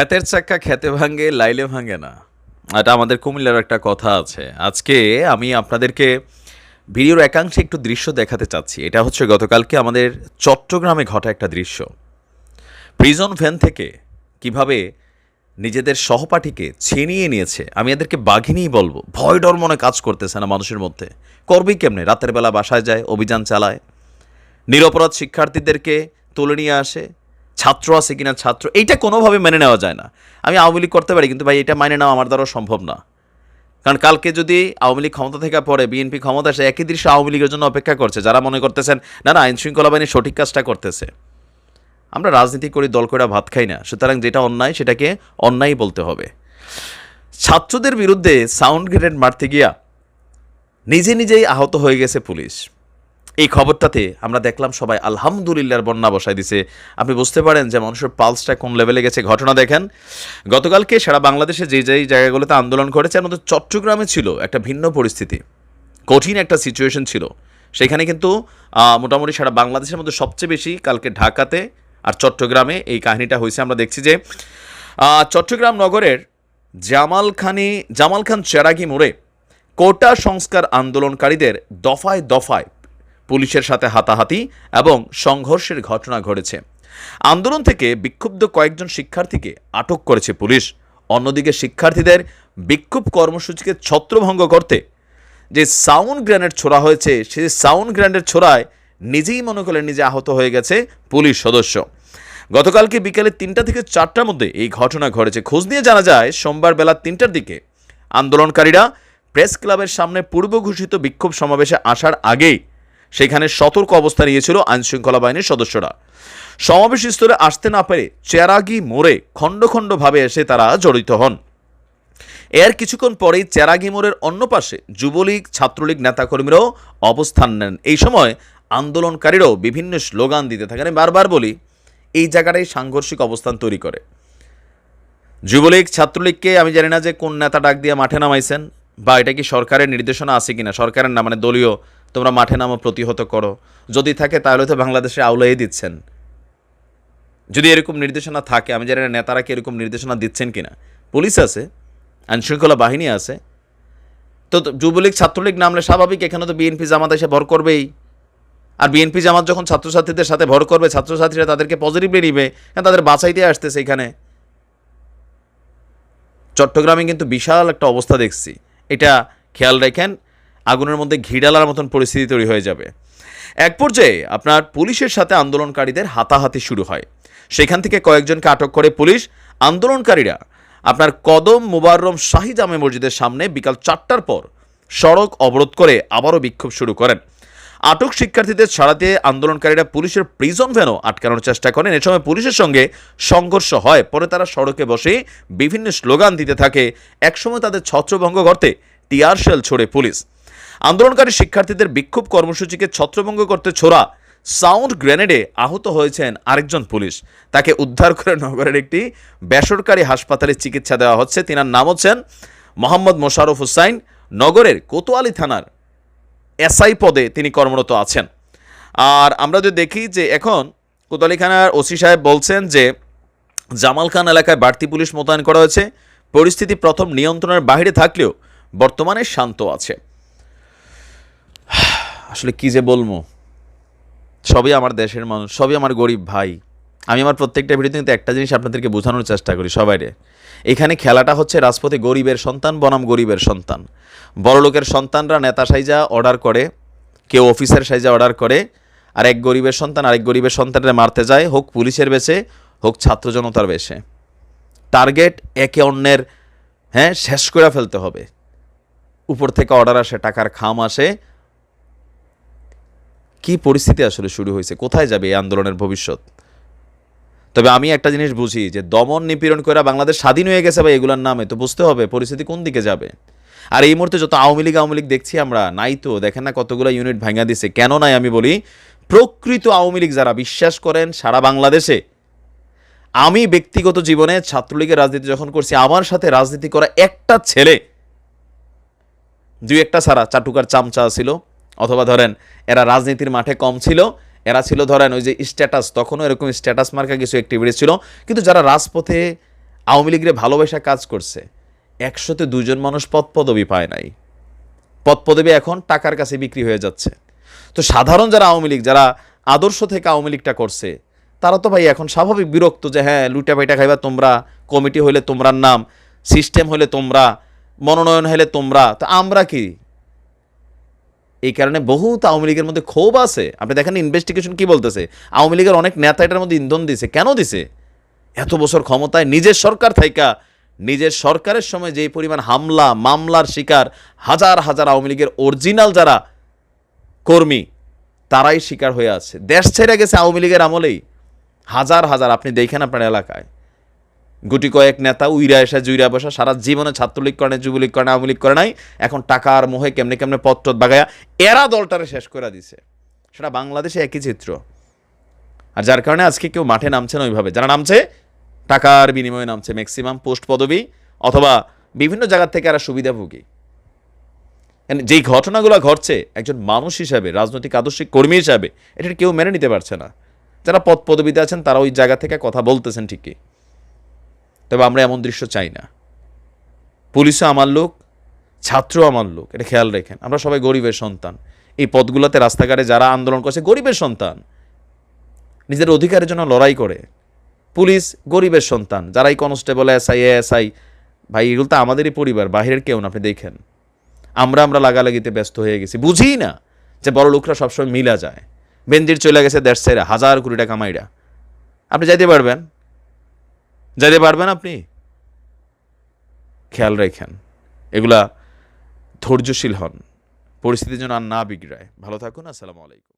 খ্যাতের চাক্কা খেতে ভাঙে, লাইলে ভাঙে না। এটা আমাদের কুমিল্লার একটা কথা আছে। আজকে আমি আপনাদেরকে ভিডিওর একাংশে একটু দৃশ্য দেখাতে চাচ্ছি। এটা হচ্ছে গতকালকে আমাদের চট্টগ্রামে ঘটা একটা দৃশ্য। প্রিজন ভ্যান থেকে কীভাবে নিজেদের সহপাঠীকে ছিনিয়ে নিয়েছে, আমি এদেরকে বাঘিনীই বলব। ভয় ডর মনে কাজ করতেছে না মানুষের মধ্যে। করবেই কেমনে? রাতের বেলা বাসায় যায়, অভিযান চালায়। নিরপরাধ শিক্ষার্থীদেরকে তুলে নিয়ে আসে। ছাত্র আছে কিনা ছাত্র, এইটা কোনোভাবে মেনে নেওয়া যায় না। আমি আওয়ামী লীগ করতে পারি, কিন্তু ভাই, এটা মেনে নেওয়া আমার দ্বারা সম্ভব না। কারণ কালকে যদি আওয়ামী লীগ ক্ষমতা থেকে পরে বিএনপি ক্ষমতা আসে, একই দৃশ্য আওয়ামী লীগের জন্য অপেক্ষা করছে। যারা মনে করতেছেন, না না আইন শৃঙ্খলা বাহিনী সঠিক কাজটা করতেছে। আমরা রাজনীতি করি, দল করে ভাত খাই না। সুতরাং যেটা অন্যায়, সেটাকে অন্যায় বলতে হবে। ছাত্রদের বিরুদ্ধে সাউন্ড গ্রেনেড মারতে গিয়া নিজে নিজেই আহত হয়ে গেছে পুলিশ। এই খবরটাতে আমরা দেখলাম সবাই আলহামদুলিল্লাহর বন্যা বসায় দিছে। আপনি বুঝতে পারেন যে মানুষের পালসটা কোন লেভেলে গেছে, ঘটনা দেখেন। গতকালকে সারা বাংলাদেশে যে যেই জায়গাগুলোতে আন্দোলন করেছে মধ্যে চট্টগ্রামে ছিল একটা ভিন্ন পরিস্থিতি। কঠিন একটা সিচুয়েশন ছিল। সেখানে কিন্তু মোটামুটি সারা বাংলাদেশের মধ্যে সবচেয়ে বেশি কালকে ঢাকাতে আর চট্টগ্রামে এই কাহিনীটা হয়েছে। আমরা দেখছি যে চট্টগ্রাম নগরের জামাল খানি, জামাল খান চেরাগি মোড়ে কোটা সংস্কার আন্দোলনকারীদের দফায় দফায় পুলিশের সাথে হাতাহাতি এবং সংঘর্ষের ঘটনা ঘটেছে। আন্দোলন থেকে বিক্ষুব্ধ কয়েকজন শিক্ষার্থীকে আটক করেছে পুলিশ। অন্যদিকে শিক্ষার্থীদের বিক্ষোভ কর্মসূচিকে ছত্রভঙ্গ করতে যে সাউন্ড গ্রেনেড ছোড়া হয়েছে, সেই সাউন্ড গ্রেনেড ছোড়ায় নিজেই মনে করলেন নিজে আহত হয়ে গেছে পুলিশ সদস্য। গতকালকে বিকেলে তিনটা থেকে চারটার মধ্যে এই ঘটনা ঘটেছে। খোঁজ নিয়ে জানা যায়, সোমবার বেলা তিনটার দিকে আন্দোলনকারীরা প্রেস ক্লাবের সামনে পূর্ব ঘোষিত বিক্ষোভ সমাবেশে আসার আগেই সেখানে সতর্ক অবস্থা নিয়েছিল আইনশৃঙ্খলা বাহিনীর সদস্যরা। সমাবেশ স্থলে আসতে না পেরে চেরাগি মোড়ে খণ্ড খণ্ডভাবে এসে তারা জড়িত হন। এর কিছুক্ষণ পরেই চেরাগি মোড়ের অন্য পাশে যুবলীগ, ছাত্রলীগ নেতাকর্মীরাও অবস্থান নেন। এই সময় আন্দোলনকারীরাও বিভিন্ন স্লোগান দিতে থাকেন। আমি বারবার বলি, এই জায়গাটাই সাংঘর্ষিক অবস্থান তৈরি করে। যুবলীগ, ছাত্রলীগকে আমি জানি না যে কোন নেতা ডাক দিয়ে মাঠে নামাইছেন বা এটা কি সরকারের নির্দেশনা আছে কিনা, সরকারের না মানে দলীয় তোমরা মাঠে নামো, প্রতিহত করো। যদি থাকে, তাহলে তো বাংলাদেশে আউলাই দিচ্ছেন। যদি এরকম নির্দেশনা থাকে, আমি জানি নেতারা কি এরকম নির্দেশনা দিচ্ছেন কিনা। পুলিশ আছে, আইনশৃঙ্খলা বাহিনী আছে। তো যুবলীগ, ছাত্রলীগ নামলে স্বাভাবিক, এখানে তো বিএনপি জামাত এসে ভর করবেই। আর বিএনপি জামাত যখন ছাত্রছাত্রীদের সাথে ভর করবে, ছাত্রছাত্রীরা তাদেরকে পজিটিভলি নিবে কারণ তাদের বাঁচাইতে আসতেছে এখানে। চট্টগ্রামে কিন্তু বিশাল একটা অবস্থা দেখছি। এটা খেয়াল রাখেন আগুনের মধ্যে ঘি ডালার মতন পরিস্থিতি তৈরি হয়ে যাবে। এক পর্যায়ে আপনার পুলিশের সাথে আন্দোলনকারীদের হাতাহাতি শুরু হয়। সেখান থেকে কয়েকজনকে আটক করে পুলিশ। আন্দোলনকারীরা আপনার কদম মুবাররম শাহী জামে মসজিদের সামনে বিকাল চারটার পর সড়ক অবরোধ করে আবারও বিক্ষোভ শুরু করেন। আটক শিক্ষার্থীদের ছাড়াতে আন্দোলনকারীরা পুলিশের প্রিজন ভ্যানও আটকানোর চেষ্টা করেন। এ সময় পুলিশের সঙ্গে সংঘর্ষ হয়। পরে তারা সড়কে বসে বিভিন্ন স্লোগান দিতে থাকে। একসময় তাদের ছত্রভঙ্গ করতে টিয়ার শেল ছোড়ে পুলিশ। আন্দোলনকারী শিক্ষার্থীদের বিক্ষোভ কর্মসূচিকে ছত্রভঙ্গ করতে ছোড়া সাউন্ড গ্রেনেডে আহত হয়েছেন আরেকজন পুলিশ। তাকে উদ্ধার করে নগরের একটি বেসরকারি হাসপাতালে চিকিৎসা দেওয়া হচ্ছে। তিনার নাম হচ্ছেন মোহাম্মদ মোশারফ হুসাইন। নগরের কোতোয়ালি থানার এসআই পদে তিনি কর্মরত আছেন। আর আমরা যদি দেখি যে এখন কোতোয়ালি থানার ওসি সাহেব বলছেন যে জামাল খান এলাকায় বাড়তি পুলিশ মোতায়েন করা হয়েছে। পরিস্থিতি প্রথম নিয়ন্ত্রণের বাইরে থাকলেও বর্তমানে শান্ত আছে। আসলে কি যে বলব? সবই আমার দেশের মানুষ, সবই আমার গরিব ভাই। আমি আমার প্রত্যেকটা ভিডিওতে কিন্তু একটা জিনিস আপনাদেরকে বোঝানোর চেষ্টা করি সবাইরে। এখানে খেলাটা হচ্ছে রাজপথে গরিবের সন্তান, বনাম গরিবের সন্তান। বড়লোকের সন্তানরা নেতা সাইজা অর্ডার করে, কেউ অফিসার সাইজা অর্ডার করে আর এক গরিবের সন্তান আরেক গরিবের সন্তানরা মারতে যায়, হোক পুলিশের বেশে, হোক ছাত্র জনতার বেশে। টার্গেট একে অন্যের হ্যাঁ শেষ করে ফেলতে হবে। উপর থেকে অর্ডার আসে, টাকার খাম আসে কি পরিস্থিতি আসলে শুরু হয়েছে? কোথায় যাবে এই আন্দোলনের ভবিষ্যৎ? তবে আমি একটা জিনিস বুঝি যে দমন নিপীড়ন করে বাংলাদেশ স্বাধীন হয়ে গেছে বা এগুলোর নামে, তো বুঝতে হবে পরিস্থিতি কোন দিকে যাবে। আর এই মুহূর্তে যত আওয়ামী লীগ আওয়ামী লীগ দেখছি আমরা, নাই তো, দেখেন না কতগুলো ইউনিট ভাঙা দিছে। কেন নাই আমি বলি, প্রকৃত আওয়ামী লীগ যারা বিশ্বাস করেন সারা বাংলাদেশে, আমি ব্যক্তিগত জীবনে ছাত্রলীগের রাজনীতি যখন করছি, আমার সাথে রাজনীতি করা একটা ছেলে, দুই একটা ছাড়া, চাটুকার চামচা ছিল অথবা ধরেন, এরা রাজনীতির মাঠে কম ছিল, এরা ছিল ধরেন ওই যে স্ট্যাটাস তখনও এরকম স্ট্যাটাস মার্কা কিছু অ্যাক্টিভিটি ছিল। কিন্তু যারা রাজপথে আওয়ামী লীগের ভালোবাসা কাজ করছে, একশোতে দুজন মানুষ পদ পদবি পায় নাই। পদ পদবি এখন টাকার কাছে বিক্রি হয়ে যাচ্ছে। তো সাধারণ যারা আওয়ামী লীগ, যারা আদর্শ থেকে আওয়ামী লীগটা করছে, তারা তো ভাই এখন স্বাভাবিক বিরক্ত যে হ্যাঁ লুটা পাইটা খাইবা তোমরা, কমিটি হলে তোমরার নাম সিস্টেম হইলে তোমরা, মনোনয়ন হইলে তোমরা, তো আমরা কি? এই কারণে বহুত আওয়ামী লীগের মধ্যে ক্ষোভ আছে। আপনি দেখেন ইনভেস্টিগেশন কি বলতেছে? আওয়ামী লীগের অনেক নেতা এটার মধ্যে ইন্ধন দিছে। কেন দিছে? এত বছর ক্ষমতায় নিজের সরকার থাইকা, নিজের সরকারের সময় যেই পরিমাণ হামলা, মামলার শিকার, হাজার হাজার আওয়ামী লীগের অরিজিনাল যারা কর্মী, তারাই শিকার হয়ে আছে। দেশ ছেড়ে গেছে আওয়ামী লীগের আমলেই। হাজার হাজার, আপনি দেখেন আপনার এলাকায়। গুটি কয়েক নেতা উইরা এসে জুইরা বসা সারা জীবনে ছাত্রলীগ করে নাই, যুবলীগ করে নাই, আওয়ামী লীগ করে নাই। এখন টাকার মোহে কেমনে কেমনে পত্র বাগায়া এরা দলটারে শেষ করে দিছে। সেটা বাংলাদেশে একই চিত্র। আর যার কারণে আজকে কেউ মাঠে নামছে না ওইভাবে। যারা নামছে টাকার বিনিময়ে নামছে ম্যাক্সিমাম পোস্ট পদবি অথবা বিভিন্ন জায়গার থেকে এরা সুবিধাভোগী। যেই ঘটনাগুলো ঘটছে একজন মানুষ হিসাবে রাজনৈতিক আদর্শিক কর্মী হিসাবে এটা কেউ মেনে নিতে পারছে না। যারা পদ পদবিতে আছেন তারা ওই জায়গা থেকে কথা বলতেছেন ঠিকই। তবে আমরা এমন দৃশ্য চাই না। পুলিশও আমার লোক ছাত্র আমার লোক, এটা খেয়াল রেখেন। আমরা সবাই গরিবের সন্তান। এই পদগুলোতে রাস্তাঘাটে যারা আন্দোলন করছে, গরিবের সন্তান। নিজের অধিকারের জন্য লড়াই করে। পুলিশ গরিবের সন্তান। যারা এই কনস্টেবল, এসআই, এএসআই, ভাই, এগুলো তো আমাদেরই পরিবার, বাহিরের কেউ না, আপনি দেখেন। আমরা আমরা লাগালাগিতে ব্যস্ত হয়ে গেছি। বুঝি না যে বড় লোকরা সবসময় মিলা যায়। বেন্দির চলে গেছে দেড় হাজার কোটি টাকা মাইরা। আপনি যাইতে পারবেন? যাইতে পারবেন আপনি? খেয়াল রেখেন। এগুলা ধৈর্যশীল হন। পরিস্থিতি যেন আর না বিগড়ায়। ভালো থাকুন, আসসালামু আলাইকুম।